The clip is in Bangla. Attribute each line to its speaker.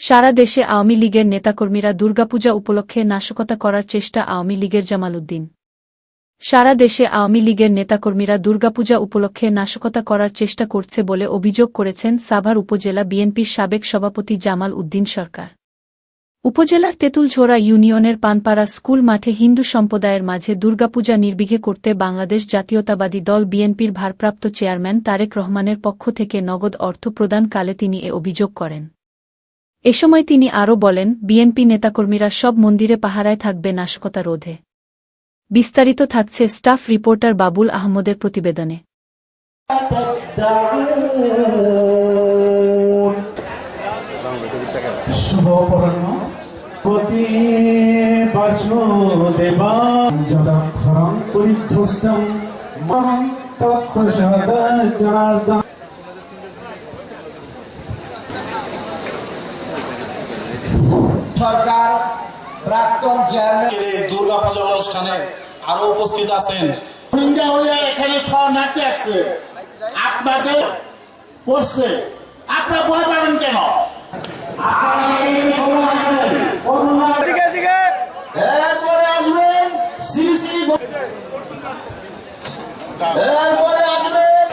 Speaker 1: সারা দেশে আওয়ামী লীগের নেতাকর্মীরা দুর্গাপূজা উপলক্ষে নাশকতা করার চেষ্টা আওয়ামী লীগের জামাল উদ্দিন সারা দেশে আওয়ামী লীগের নেতাকর্মীরা দুর্গাপূজা উপলক্ষে নাশকতা করার চেষ্টা করছে বলে অভিযোগ করেছেন সাভার উপজেলা বিএনপির সাবেক সভাপতি জামাল উদ্দিন সরকার। উপজেলার তেঁতুলঝোড়া ইউনিয়নের পানপাড়া স্কুল মাঠে হিন্দু সম্প্রদায়ের মাঝে দুর্গাপূজা নির্বিঘে করতে বাংলাদেশ জাতীয়তাবাদী দল বিএনপির ভারপ্রাপ্ত চেয়ারম্যান তারেক রহমানের পক্ষ থেকে নগদ অর্থ প্রদানকালে তিনি এ অভিযোগ করেন। এ সময় তিনি আরও বলেন, বিএনপি নেতাকর্মীরা সব মন্দিরে পাহারায় থাকবে নাশকতা রোধে। বিস্তারিত থাকছে স্টাফ রিপোর্টার বাবুল আহমদের প্রতিবেদনে।
Speaker 2: সরকার প্রাক্তন চেয়ারম্যান
Speaker 3: এই দুর্গাপূজা অনুষ্ঠানে আরও উপস্থিত আছেন।
Speaker 4: সিঙ্গা হয়ে এখানে শরণার্থী আসছে। আপনাদের করছে আপনারা ভয় পাবেন কেন? এরপরে আসবেন শ্রী শ্রী এরপরে আসবেন